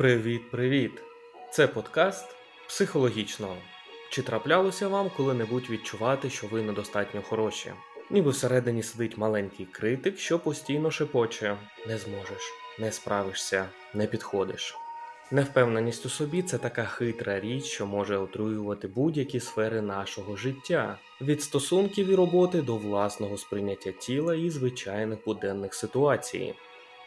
Привіт-привіт! Це подкаст психологічного. Чи траплялося вам коли-небудь відчувати, що ви недостатньо хороші? Ніби всередині сидить маленький критик, що постійно шепоче: не зможеш, не справишся, не підходиш. Невпевненість у собі це така хитра річ, що може отруювати будь-які сфери нашого життя, від стосунків і роботи до власного сприйняття тіла і звичайних буденних ситуацій.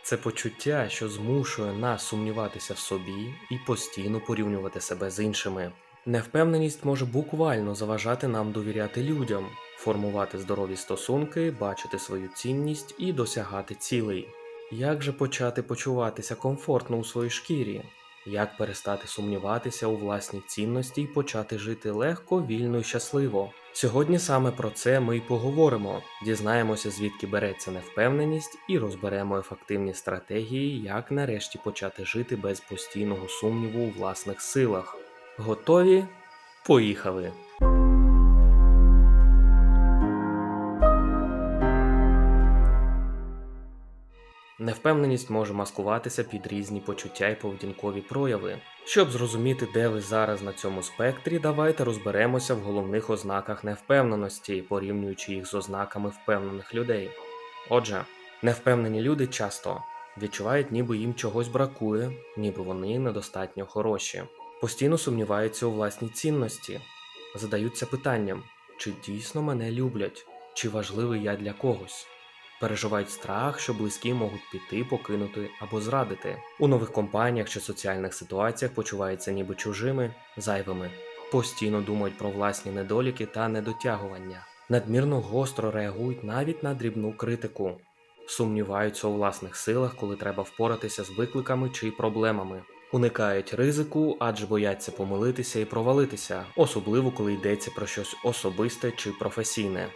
Це почуття, що змушує нас сумніватися в собі і постійно порівнювати себе з іншими. Невпевненість може буквально заважати нам довіряти людям, формувати здорові стосунки, бачити свою цінність і досягати цілей. Як же почати почуватися комфортно у своїй шкірі? Як перестати сумніватися у власній цінності і почати жити легко, вільно і щасливо? Сьогодні саме про це ми й поговоримо. Дізнаємося, звідки береться невпевненість, і розберемо ефективні стратегії, як нарешті почати жити без постійного сумніву у власних силах. Готові? Поїхали! Невпевненість може маскуватися під різні почуття і поведінкові прояви. Щоб зрозуміти, де ви зараз на цьому спектрі, давайте розберемося в головних ознаках невпевненості, порівнюючи їх з ознаками впевнених людей. Отже, невпевнені люди часто відчувають, ніби їм чогось бракує, ніби вони недостатньо хороші, постійно сумніваються у власній цінності, задаються питанням, чи дійсно мене люблять, чи важливий я для когось переживають страх, що близькі можуть піти, покинути або зрадити. У нових компаніях чи соціальних ситуаціях почуваються ніби чужими, зайвими, постійно думають про власні недоліки та недотягування, надмірно гостро реагують навіть на дрібну критику, сумніваються у власних силах, коли треба впоратися з викликами чи проблемами. Уникають ризику, адже бояться помилитися і провалитися, особливо коли йдеться про щось особисте чи професійне.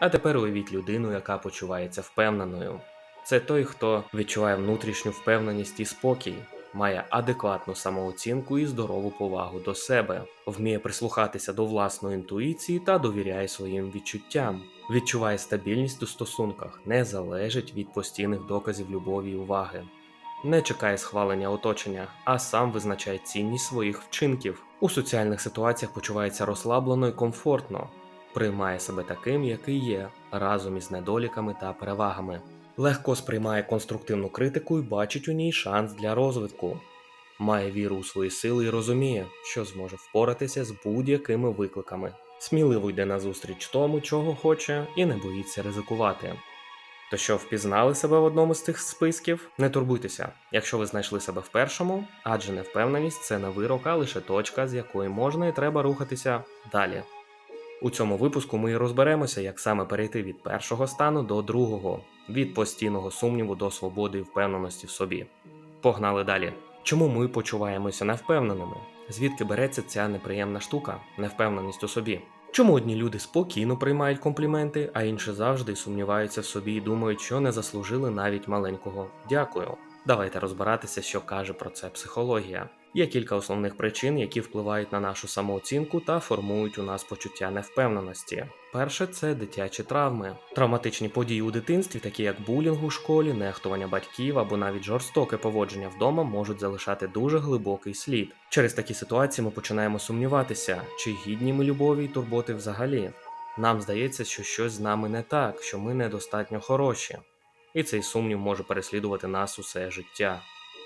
А тепер уявіть людину, яка почувається впевненою. Це той, хто відчуває внутрішню впевненість і спокій, має адекватну самооцінку і здорову повагу до себе, вміє прислухатися до власної інтуїції та довіряє своїм відчуттям, відчуває стабільність у стосунках, не залежить від постійних доказів любові і уваги. Не чекає схвалення оточення, а сам визначає цінність своїх вчинків. У соціальних ситуаціях почувається розслаблено і комфортно, приймає себе таким, який є, разом із недоліками та перевагами, легко сприймає конструктивну критику і бачить у ній шанс для розвитку, має віру у свої сили і розуміє, що зможе впоратися з будь-якими викликами, сміливо йде назустріч тому, чого хоче, і не боїться ризикувати. То що впізнали себе в одному з цих списків? Не турбуйтеся, якщо ви знайшли себе в першому, адже невпевненість це не вирок, а лише точка, з якої можна і треба рухатися далі. У цьому випуску ми розберемося, як саме перейти від першого стану до другого, від постійного сумніву до свободи і впевненості в собі. Погнали далі. Чому ми почуваємося невпевненими? Звідки береться ця неприємна штука, невпевненість у собі? Чому одні люди спокійно приймають компліменти, а інші завжди сумніваються в собі і думають, що не заслужили навіть маленького дякую? Давайте розбиратися, що каже про це психологія. Є кілька основних причин, які впливають на нашу самооцінку та формують у нас почуття невпевненості. Перше це дитячі травми, травматичні події у дитинстві, такі як булінг у школі, нехтування батьків або навіть жорстоке поводження вдома, можуть залишати дуже глибокий слід. Через такі ситуації ми починаємо сумніватися, чи гідні ми любові й турботи взагалі. Нам здається, що щось з нами не так, що ми недостатньо хороші, і цей сумнів може переслідувати нас усе життя.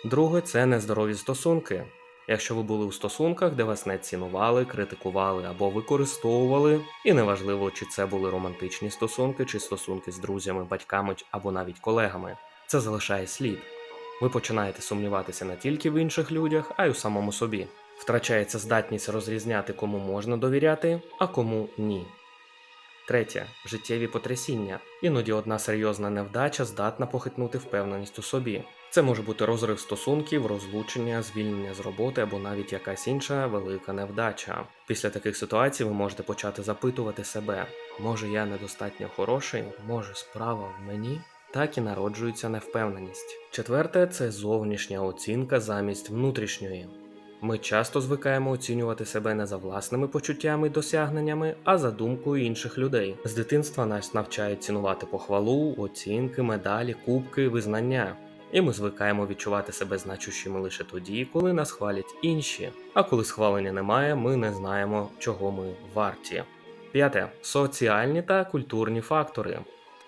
Друге, це нездорові стосунки. Якщо ви були у стосунках, де вас не цінували, критикували або використовували, і неважливо, чи це були романтичні стосунки, чи стосунки з друзями, батьками або навіть колегами, це залишає слід. Ви починаєте сумніватися не тільки в інших людях, а й у самому собі. Втрачається здатність розрізняти, кому можна довіряти, а кому ні. Третє життєві потрясіння. Іноді одна серйозна невдача здатна похитнути впевненість у собі. Це може бути розрив стосунків, розлучення, звільнення з роботи або навіть якась інша велика невдача. Після таких ситуацій ви можете почати запитувати себе: може я недостатньо хороший, може справа в мені? Так і народжується невпевненість. Четверте це зовнішня оцінка замість внутрішньої. Ми часто звикаємо оцінювати себе не за власними почуттями й досягненнями, а за думкою інших людей. З дитинства нас навчають цінувати похвалу, оцінки, медалі, кубки, визнання. І ми звикаємо відчувати себе значущими лише тоді, коли нас хвалять інші. А коли схвалення немає, ми не знаємо, чого ми варті. П'яте соціальні та культурні фактори.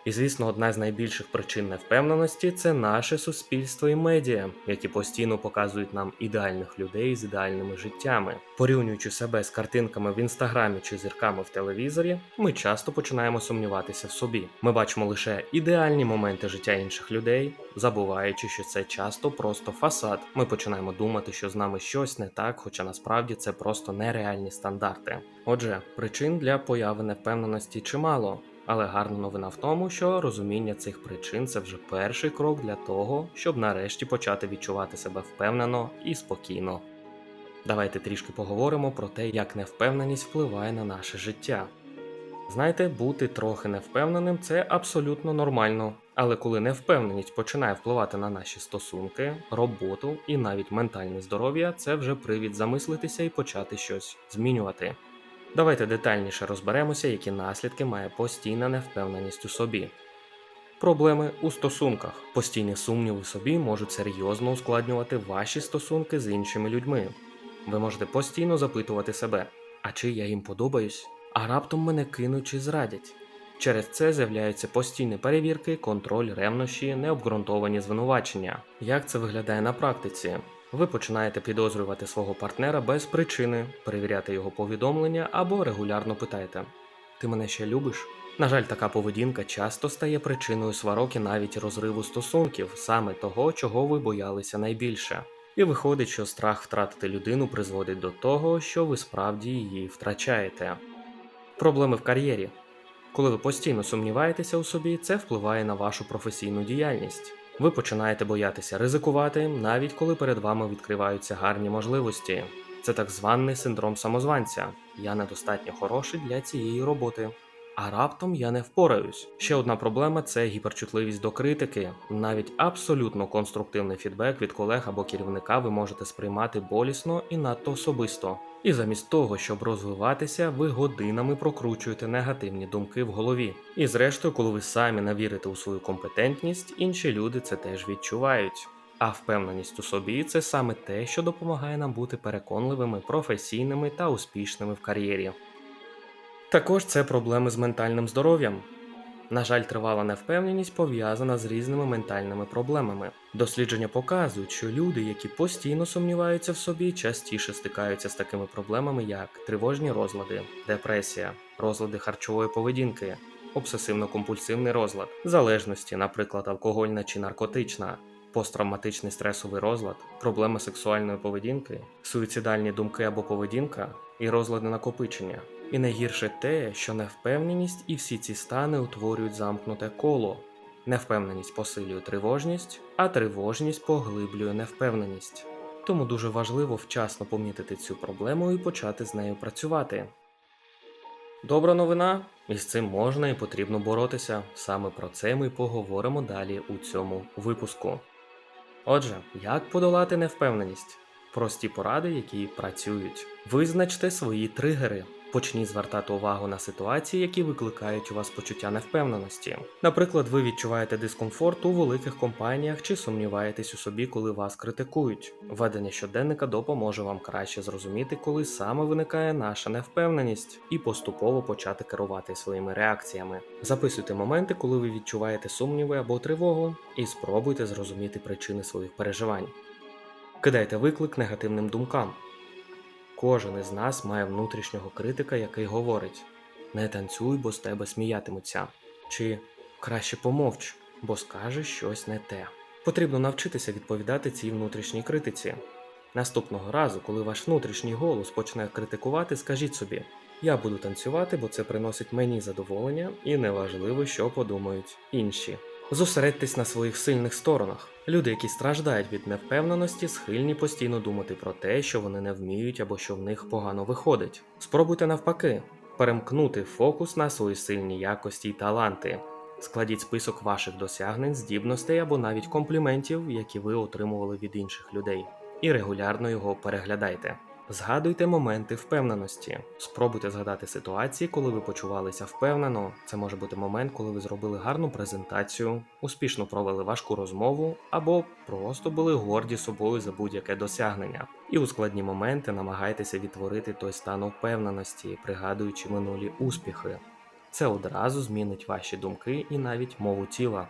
І звісно, одна з найбільших причин невпевненості це наше суспільство і медіа, які постійно показують нам ідеальних людей з ідеальними життями. Порівнюючи себе з картинками в інстаграмі чи зірками в телевізорі, ми часто починаємо сумніватися в собі. Ми бачимо лише ідеальні моменти життя інших людей, забуваючи, що це часто просто фасад. Ми починаємо думати, що з нами щось не так, хоча насправді це просто нереальні стандарти. Отже, причин для появи невпевненості чимало. Але гарна новина в тому, що розуміння цих причин це вже перший крок для того, щоб нарешті почати відчувати себе впевнено і спокійно. Давайте трішки поговоримо про те, як невпевненість впливає на наше життя. Знаєте, бути трохи невпевненим це абсолютно нормально. Але коли невпевненість починає впливати на наші стосунки, роботу і навіть ментальне здоров'я, це вже привід замислитися і почати щось змінювати. Давайте детальніше розберемося, які наслідки має постійна невпевненість у собі. Проблеми у стосунках. Постійні сумніви собі можуть серйозно ускладнювати ваші стосунки з іншими людьми. Ви можете постійно запитувати себе, а чи я їм подобаюсь? А раптом мене кинуть чи зрадять. Через це з'являються постійні перевірки, контроль, ревнощі, необґрунтовані звинувачення. Як це виглядає на практиці? Ви починаєте підозрювати свого партнера без причини, перевіряти його повідомлення або регулярно питаєте: Ти мене ще любиш? На жаль, така поведінка часто стає причиною сварок і навіть розриву стосунків, саме того, чого ви боялися найбільше. І виходить, що страх втратити людину призводить до того, що ви справді її втрачаєте. Проблеми в кар'єрі. Коли ви постійно сумніваєтеся у собі, це впливає на вашу професійну діяльність. Ви починаєте боятися ризикувати, навіть коли перед вами відкриваються гарні можливості. Це так званий синдром самозванця. Я недостатньо хороший для цієї роботи. А раптом я не впораюсь. Ще одна проблема це гіперчутливість до критики. Навіть абсолютно конструктивний фідбек від колег або керівника ви можете сприймати болісно і надто особисто. І замість того, щоб розвиватися, ви годинами прокручуєте негативні думки в голові. І зрештою, коли ви самі не вірите у свою компетентність, інші люди це теж відчувають. А впевненість у собі це саме те, що допомагає нам бути переконливими, професійними та успішними в кар'єрі. Також це проблеми з ментальним здоров'ям. На жаль, тривала невпевненість пов'язана з різними ментальними проблемами. Дослідження показують, що люди, які постійно сумніваються в собі, частіше стикаються з такими проблемами, як тривожні розлади, депресія, розлади харчової поведінки, обсесивно-компульсивний розлад, залежності, наприклад, алкогольна чи наркотична, посттравматичний стресовий розлад, проблеми сексуальної поведінки, суїцидальні думки або поведінка і розлади накопичення. І найгірше те, що невпевненість і всі ці стани утворюють замкнуте коло. Невпевненість посилює тривожність, а тривожність поглиблює невпевненість. Тому дуже важливо вчасно помітити цю проблему і почати з нею працювати. Добра новина, і з цим можна і потрібно боротися. Саме про це ми поговоримо далі у цьому випуску. Отже, як подолати невпевненість? Прості поради, які працюють. Визначте свої тригери. Почніть звертати увагу на ситуації, які викликають у вас почуття невпевненості. Наприклад, ви відчуваєте дискомфорт у великих компаніях чи сумніваєтесь у собі, коли вас критикують. Ведення щоденника допоможе вам краще зрозуміти, коли саме виникає наша невпевненість, і поступово почати керувати своїми реакціями. Записуйте моменти, коли ви відчуваєте сумніви або тривогу, і спробуйте зрозуміти причини своїх переживань. Кидайте виклик негативним думкам. Кожен із нас має внутрішнього критика, який говорить: не танцюй, бо з тебе сміятимуться, чи краще помовч, бо скажеш щось не те. Потрібно навчитися відповідати цій внутрішній критиці. Наступного разу, коли ваш внутрішній голос почне критикувати, скажіть собі: я буду танцювати, бо це приносить мені задоволення, і неважливо, що подумають інші. Зосередьтесь на своїх сильних сторонах. Люди, які страждають від невпевненості, схильні постійно думати про те, що вони не вміють або що в них погано виходить. Спробуйте навпаки, перемкнути фокус на свої сильні якості й таланти. Складіть список ваших досягнень, здібностей або навіть компліментів, які ви отримували від інших людей, і регулярно його переглядайте. Згадуйте моменти впевненості. Спробуйте згадати ситуації, коли ви почувалися впевнено. Це може бути момент, коли ви зробили гарну презентацію, успішно провели важку розмову або просто були горді собою за будь-яке досягнення. І у складні моменти намагайтеся відтворити той стан впевненості, пригадуючи минулі успіхи. Це одразу змінить ваші думки і навіть мову тіла.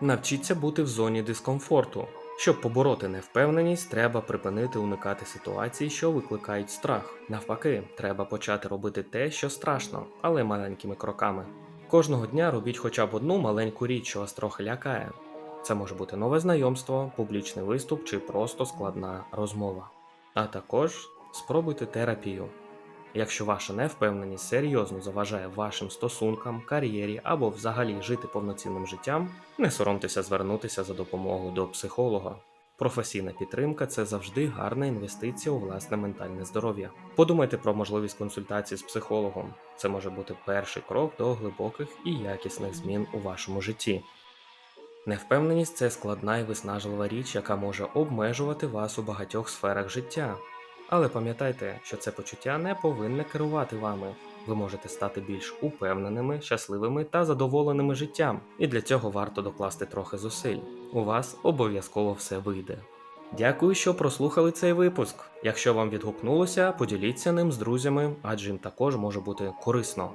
Навчіться бути в зоні дискомфорту. Щоб побороти невпевненість, треба припинити уникати ситуацій, що викликають страх. Навпаки, треба почати робити те, що страшно, але маленькими кроками. Кожного дня робіть хоча б одну маленьку річ, що вас трохи лякає. Це може бути нове знайомство, публічний виступ чи просто складна розмова. А також спробуйте терапію. Якщо ваша невпевненість серйозно заважає вашим стосункам, кар'єрі або взагалі жити повноцінним життям, не соромтеся звернутися за допомогою до психолога. Професійна підтримка це завжди гарна інвестиція у власне ментальне здоров'я. Подумайте про можливість консультації з психологом. Це може бути перший крок до глибоких і якісних змін у вашому житті. Невпевненість це складна і виснажлива річ, яка може обмежувати вас у багатьох сферах життя. Але пам'ятайте, що це почуття не повинне керувати вами. Ви можете стати більш упевненими, щасливими та задоволеними життям, і для цього варто докласти трохи зусиль. У вас обов'язково все вийде. Дякую, що прослухали цей випуск. Якщо вам відгукнулося, поділіться ним з друзями, адже їм також може бути корисно.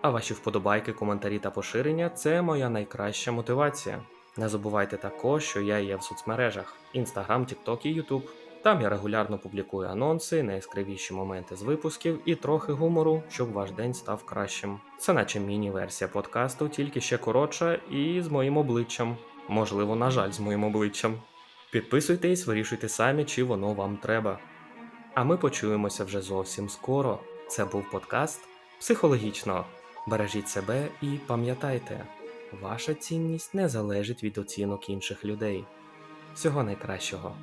А ваші вподобайки, коментарі та поширення це моя найкраща мотивація. Не забувайте також, що я є в соцмережах: Instagram, TikTok і YouTube. Там я регулярно публікую анонси, найяскравіші моменти з випусків і трохи гумору, щоб ваш день став кращим. Це наче міні-версія подкасту, тільки ще коротша і з моїм обличчям. Можливо, на жаль, з моїм обличчям. Підписуйтесь, вирішуйте самі, чи воно вам треба. А ми почуємося вже зовсім скоро. Це був подкаст психологічно. Бережіть себе і пам'ятайте, ваша цінність не залежить від оцінок інших людей. Всього найкращого.